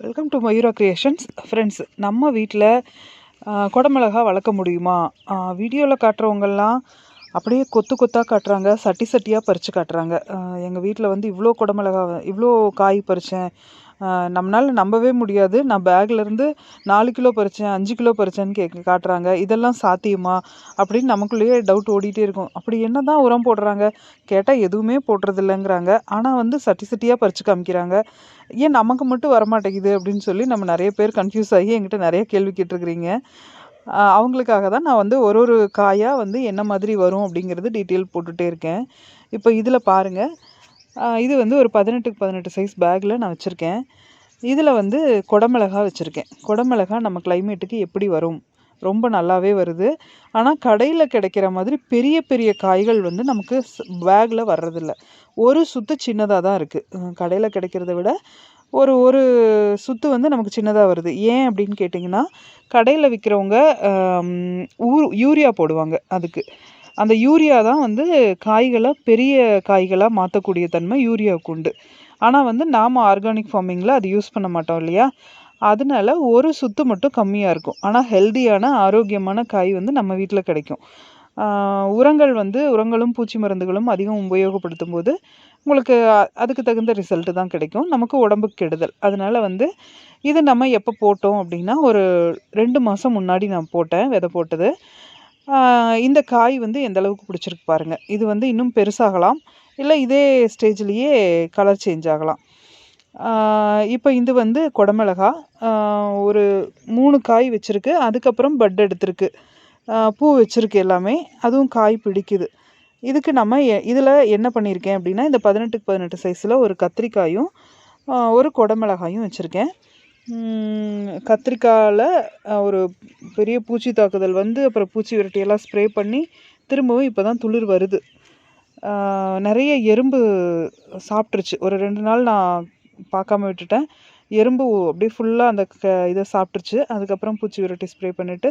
Welcome to Mayura creations friends நம்ம வீட்டில் குடமிளகா வளர்க்க முடியுமா? வீடியோவில் காட்டுறவங்கெல்லாம் அப்படியே கொத்து கொத்தாக காட்டுறாங்க சட்டி சட்டியாக பறித்து காட்டுறாங்க. எங்கள் வீட்டில் வந்து இவ்வளோ குடமிளகா இவ்வளோ காய் பறித்தேன் நம்மளால் நம்பவே முடியாது. நான் பேக்லேருந்து நாலு கிலோ பறித்தேன் அஞ்சு கிலோ பறித்தேன்னு கேட்க காட்டுறாங்க. இதெல்லாம் சாத்தியமா? அப்படின்னு நமக்குள்ளேயே டவுட் ஓடிட்டே இருக்கும். அப்படி என்ன தான் உரம் போடுறாங்க? கேட்டால் எதுவுமே போடுறதில்லைங்கிறாங்க. ஆனால் வந்து சட்டி சட்டியாக பறித்து காமிக்கிறாங்க. ஏன் நமக்கு மட்டும் வரமாட்டேங்குது அப்படின்னு சொல்லி நம்ம நிறைய பேர் கன்ஃபியூஸ் ஆகி என்கிட்ட நிறைய கேள்வி கேட்டிருக்கிறீங்க. அவங்களுக்காக தான் நான் வந்து ஒரு ஒரு காயாக வந்து என்ன மாதிரி வரும் அப்படிங்கிறது டீட்டெயில் போட்டுகிட்டே இருக்கேன். இப்போ இதில் பாருங்கள் இது வந்து ஒரு பதினெட்டுக்கு பதினெட்டு சைஸ் பேக்கில் நான் வச்சுருக்கேன். இதில் வந்து குடமிளகா வச்சுருக்கேன். குடமிளகா நம்ம கிளைமேட்டுக்கு எப்படி வரும்? ரொம்ப நல்லாவே வருது. ஆனால் கடையில் கிடைக்கிற மாதிரி பெரிய பெரிய காய்கள் வந்து நமக்கு பேக்கில் வர்றதில்ல. ஒரு சுத்து சின்னதாக தான் இருக்குது கடையில் கிடைக்கிறத விட ஒரு ஒரு சுத்து வந்து நமக்கு சின்னதாக வருது. ஏன் அப்படின்னு கேட்டிங்கன்னா கடையில் விற்கிறவங்க யூரியா போடுவாங்க அதுக்கு. அந்த யூரியா தான் வந்து காய்களை பெரிய காய்களாக மாற்றக்கூடிய தன்மை யூரியாவுக்கு உண்டு. ஆனால் வந்து நாம் ஆர்கானிக் ஃபார்மிங்கில் அது யூஸ் பண்ண மாட்டோம் இல்லையா? அதனால ஒரு சுத்து மட்டும் கம்மியாக இருக்கும். ஆனால் ஹெல்தியான ஆரோக்கியமான காய் வந்து நம்ம வீட்டில் கிடைக்கும். உரங்கள் வந்து உரங்களும் பூச்சி மருந்துகளும் அதிகம் உபயோகப்படுத்தும் போது உங்களுக்கு அதுக்கு தகுந்த ரிசல்ட்டு தான் கிடைக்கும். நமக்கு உடம்புக்கு கெடுதல். அதனால் வந்து இது நம்ம எப்போ போட்டோம் அப்படின்னா ஒரு ரெண்டு மாதம் முன்னாடி நான் போட்டேன் விதை போட்டது. இந்த காய் வந்து எந்த அளவுக்கு பிடிச்சிருக்கு பாருங்கள் இது வந்து இன்னும் பெருசாகலாம். இல்லை இதே ஸ்டேஜ்லேயே கலர் சேஞ்ச் ஆகலாம். இப்போ இது வந்து குடமிளகா. ஒரு மூணு காய் வச்சுருக்கு. அதுக்கப்புறம் பட் எடுத்திருக்கு. பூ வச்சுருக்கு எல்லாமே. அதுவும் காய் பிடிக்குது. இதுக்கு நம்ம இதில் என்ன பண்ணியிருக்கேன் அப்படின்னா இந்த பதினெட்டுக்கு பதினெட்டு சைஸில் ஒரு கத்திரிக்காயும் ஒரு குடமிளகாயும் வச்சுருக்கேன். கத்திரிக்காயில் ஒரு பெரிய பூச்சி தாக்குதல் வந்து அப்புறம் பூச்சி விரட்டியெல்லாம் ஸ்ப்ரே பண்ணி திரும்பவும் இப்போ தான் துளிர் வருது. நிறைய எறும்பு சாப்பிட்ருச்சு ஒரு ரெண்டு நாள் நான் பார்க்காம விட்டுட்டேன். எறும்பு அப்படியே ஃபுல்லாக அந்த க இதை சாப்பிட்ருச்சு அதுக்கப்புறம் பூச்சி விரட்டி ஸ்ப்ரே பண்ணிவிட்டு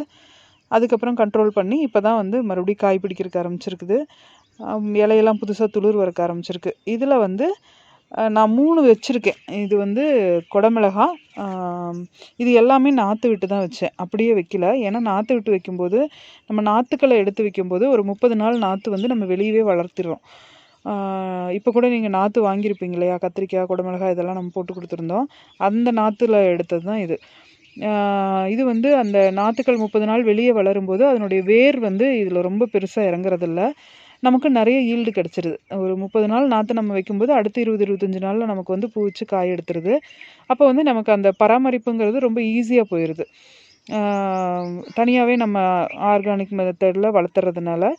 அதுக்கப்புறம் கண்ட்ரோல் பண்ணி இப்போ தான் வந்து மறுபடியும் காய் பிடிக்கிறதுக்கு ஆரம்பிச்சிருக்குது. இலையெல்லாம் புதுசாக துளிர் வரக்க ஆரம்பிச்சிருக்கு. இதில் வந்து நான் மூணு வச்சுருக்கேன். இது வந்து குடமிளகா இது எல்லாமே நாற்று விட்டு தான் வச்சேன். அப்படியே வைக்கல. ஏன்னா நாற்று விட்டு வைக்கும்போது நம்ம நாற்றுக்களை எடுத்து வைக்கும்போது ஒரு முப்பது நாள் நாற்று வந்து நம்ம வெளியவே வளர்த்திடுறோம். இப்போ கூட நீங்கள் நாற்று வாங்கியிருப்பீங்க இல்லையா? கத்திரிக்காய் குடமிளகாய் இதெல்லாம் நம்ம போட்டு கொடுத்துருந்தோம். அந்த நாற்றுல எடுத்தது தான் இது. இது வந்து அந்த நாற்றுக்கள் முப்பது நாள் வெளியே வளரும்போது அதனுடைய வேர் வந்து இதில் ரொம்ப பெருசாக இறங்குறதில்ல. நமக்கு நிறைய ஈல்டு கிடச்சிருது. ஒரு முப்பது நாள் நாற்று நம்ம வைக்கும்போது அடுத்து இருபது இருபத்தஞ்சி நாளில் நமக்கு வந்து பூ வச்சு காய் எடுத்துருது. அப்போ வந்து நமக்கு அந்த பராமரிப்புங்கிறது ரொம்ப ஈஸியாக போயிடுது தனியாகவே நம்ம ஆர்கானிக் மெத்தடில் வளர்த்துறதுனால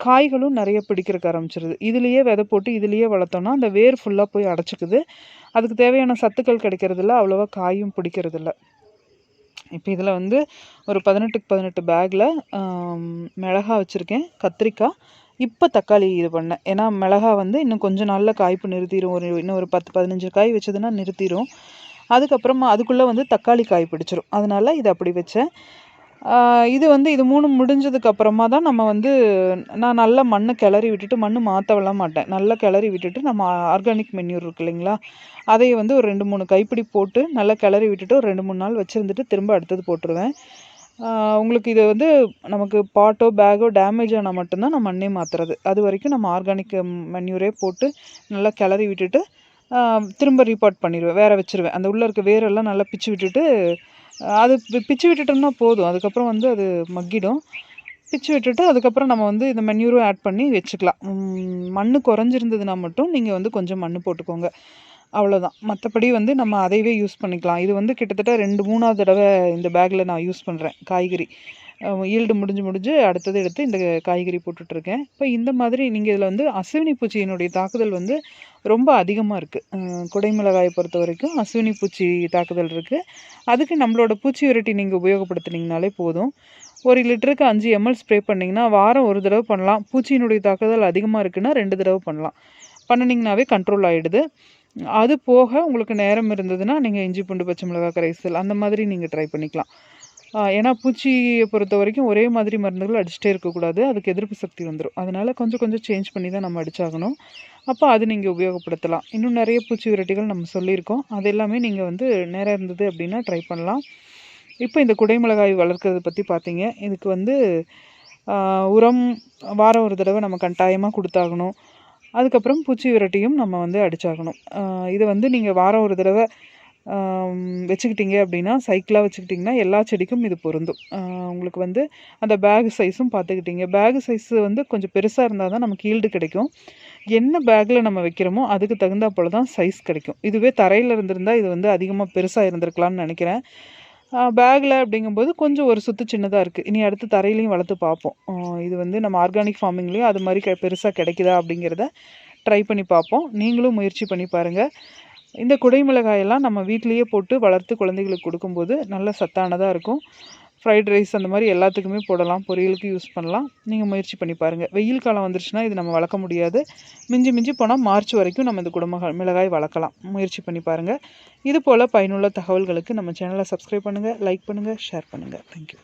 காய்களும் நிறைய பிடிக்கிறக்க ஆரம்பிச்சிருது. இதுலேயே விதை போட்டு இதுலேயே வளர்த்தோன்னா அந்த வேர் ஃபுல்லாக போய் அடைச்சிக்குது. அதுக்கு தேவையான சத்துக்கள் கிடைக்கிறதில்ல அவ்வளோவா காயும் பிடிக்கிறதில்ல. இப்போ இதில் வந்து ஒரு பதினெட்டுக்கு பதினெட்டு பேக்கில் மிளகா வச்சுருக்கேன் கத்திரிக்காய் இப்போ தக்காளி இது பண்ணேன். ஏன்னா மிளகா வந்து இன்னும் கொஞ்சம் நாளில் காய்ப்பு நிறுத்திடும் ஒரு இன்னும் ஒரு பத்து பதினஞ்சு காய் வச்சதுன்னா நிறுத்திடும் அதுக்கப்புறமா அதுக்குள்ளே வந்து தக்காளி காய் பிடிச்சிரும். அதனால இது அப்படி வச்சேன். இது வந்து இது மூணு முடிஞ்சதுக்கு அப்புறமா தான் நம்ம வந்து நான் நல்லா மண்ணை கிளறி விட்டுட்டு மண் மாற்றவெல்லாம் மாட்டேன். நல்லா கிளறி விட்டுட்டு நம்ம ஆர்கானிக் மென்யூர் இருக்கு இல்லைங்களா? அதையே வந்து ஒரு ரெண்டு மூணு கைப்பிடி போட்டு நல்லா கிளறி விட்டுட்டு ஒரு ரெண்டு மூணு நாள் வச்சுருந்துட்டு திரும்ப அடுத்தது போட்டுருவேன். உங்களுக்கு இது வந்து நமக்கு பாட்டோ பேக்கோ டேமேஜ் ஆனால் மட்டும்தான் நம்ம மண்ணே மாற்றுறது அது வரைக்கும் நம்ம ஆர்கானிக் மென்யூரே போட்டு நல்லா கிளறி விட்டுட்டு திரும்ப ரீபாட் பண்ணிடுவேன் வேற வச்சிருவேன். அந்த உள்ளே இருக்க வேரெல்லாம் நல்லா பிச்சு விட்டுட்டு அது பி- பிச்சு விட்டுட்டோம்னா போதும். அதுக்கப்புறம் வந்து அது மக்கிடும். பிச்சு விட்டுட்டு அதுக்கப்புறம் நம்ம வந்து இந்த மென்யூரும் ஆட் பண்ணி வச்சுக்கலாம். மண் மண்ணு குறைஞ்சிருந்ததுன்னா மட்டும் நீங்கள் வந்து கொஞ்சம் மண் போட்டுக்கோங்க. அவ்வளோதான் மற்றபடி வந்து நம்ம அதையவே யூஸ் பண்ணிக்கலாம். இது வந்து கிட்டத்தட்ட ரெண்டு மூணாவது தடவை இந்த பேக்கில் நான் யூஸ் பண்ணுறேன் காய்கறி. ஈல்டு முடிஞ்சு முடிஞ்சு அடுத்தது எடுத்து இந்த காய்கறி போட்டுட்ருக்கேன் இப்போ இந்த மாதிரி நீங்கள் இதில் வந்து அசுவினி பூச்சியினுடைய தாக்குதல் வந்து ரொம்ப அதிகமாக இருக்குது குடைமிளகாயை பொறுத்த வரைக்கும் அசுவினி பூச்சி தாக்குதல் இருக்குது அதுக்கு நம்மளோட பூச்சி விரட்டி நீங்கள் உபயோகப்படுத்துனீங்கனாலே போதும். ஒரு லிட்டருக்கு அஞ்சு எம்எல் ஸ்ப்ரே பண்ணிங்கன்னா வாரம் ஒரு தடவை பண்ணலாம். பூச்சியினுடைய தாக்குதல் அதிகமாக இருக்குன்னா ரெண்டு தடவை பண்ணலாம். பண்ணினீங்கனாவே கண்ட்ரோல் ஆகிடுது அது போக உங்களுக்கு நேரம் இருந்ததுன்னா நீங்கள் இஞ்சி பூண்டு பச்சை மிளகாய் கரைசல் அந்த மாதிரி நீங்கள் ட்ரை பண்ணிக்கலாம். ஏன்னா பூச்சியை பொறுத்த வரைக்கும் ஒரே மாதிரி மருந்துகள் அடிச்சுட்டே இருக்கக்கூடாது. அதுக்கு எதிர்ப்பு சக்தி வந்துடும் அதனால் கொஞ்சம் கொஞ்சம் சேஞ்ச் பண்ணி தான் நம்ம அடிச்சாகணும். அப்போ அது நீங்கள் உபயோகப்படுத்தலாம். இன்னும் நிறைய பூச்சி விரட்டிகள் நம்ம சொல்லியிருக்கோம். அது எல்லாமே நீங்கள் வந்து நேரம் இருந்தது அப்படின்னா ட்ரை பண்ணலாம். இப்போ இந்த குடைமிளகாய் வளர்க்குறத பற்றி பார்த்தீங்க இதுக்கு வந்து உரம் வாரம் ஒரு தடவை நம்ம கட்டாயமாக கொடுத்தாகணும். அதுக்கப்புறம் பூச்சி விரட்டியும் நம்ம வந்து அடிச்சாகணும். இதை வந்து நீங்கள் வாரம் ஒரு தடவை வச்சுக்கிட்டிங்க வச்சுக்கிட்டீங்க அப்படின்னா சைக்கிளாக வச்சுக்கிட்டிங்கன்னா எல்லா செடிக்கும் இது பொருந்தும். உங்களுக்கு வந்து அந்த பேக் சைஸும் பார்த்துக்கிட்டீங்க. பேக் சைஸ் வந்து கொஞ்சம் பெருசாக இருந்தால் தான் நமக்கு ஈல்டு கிடைக்கும். என்ன பேக்கில் நம்ம வைக்கிறோமோ அதுக்கு தகுந்தா போல் தான் சைஸ் கிடைக்கும். இதுவே தரையில் இருந்திருந்தால் இது வந்து அதிகமாக பெருசாக இருந்திருக்கலாம்னு நினைக்கிறேன். பேக்கில் அப்படிங்கும்போது கொஞ்சம் ஒரு சுத்து சின்னதாக இருக்குது இனி அடுத்து தரையிலையும் வளர்த்து பார்ப்போம். இது வந்து நம்ம ஆர்கானிக் ஃபார்மிங்லேயும் அது மாதிரி கெ பெருசாக கிடைக்குதா அப்படிங்கிறத ட்ரை பண்ணி பார்ப்போம். நீங்களும் முயற்சி பண்ணி பாருங்கள் இந்த குடைமிளகாயெல்லாம் நம்ம வீட்டிலையே போட்டு வளர்த்து குழந்தைகளுக்கு கொடுக்கும்போது நல்ல சத்தானதாக இருக்கும். ஃப்ரைட் ரைஸ் அந்த மாதிரி எல்லாத்துக்குமே போடலாம். பொரியலுக்கு யூஸ் பண்ணலாம். நீங்கள் முயற்சி பண்ணி பாருங்கள் வெயில் காலம் வந்துருச்சுன்னா இது நம்ம வளர்க்க முடியாது. மிஞ்சி மிஞ்சி போனால் மார்ச் வரைக்கும் நம்ம இந்த குடும்பங்கள் மிளகாய் வளர்க்கலாம். முயற்சி பண்ணி பாருங்கள் இது போல் பயனுள்ள தகவல்களுக்கு நம்ம சேனலை சப்ஸ்கிரைப் பண்ணுங்கள் லைக் பண்ணுங்கள் ஷேர் பண்ணுங்கள் தேங்க்யூ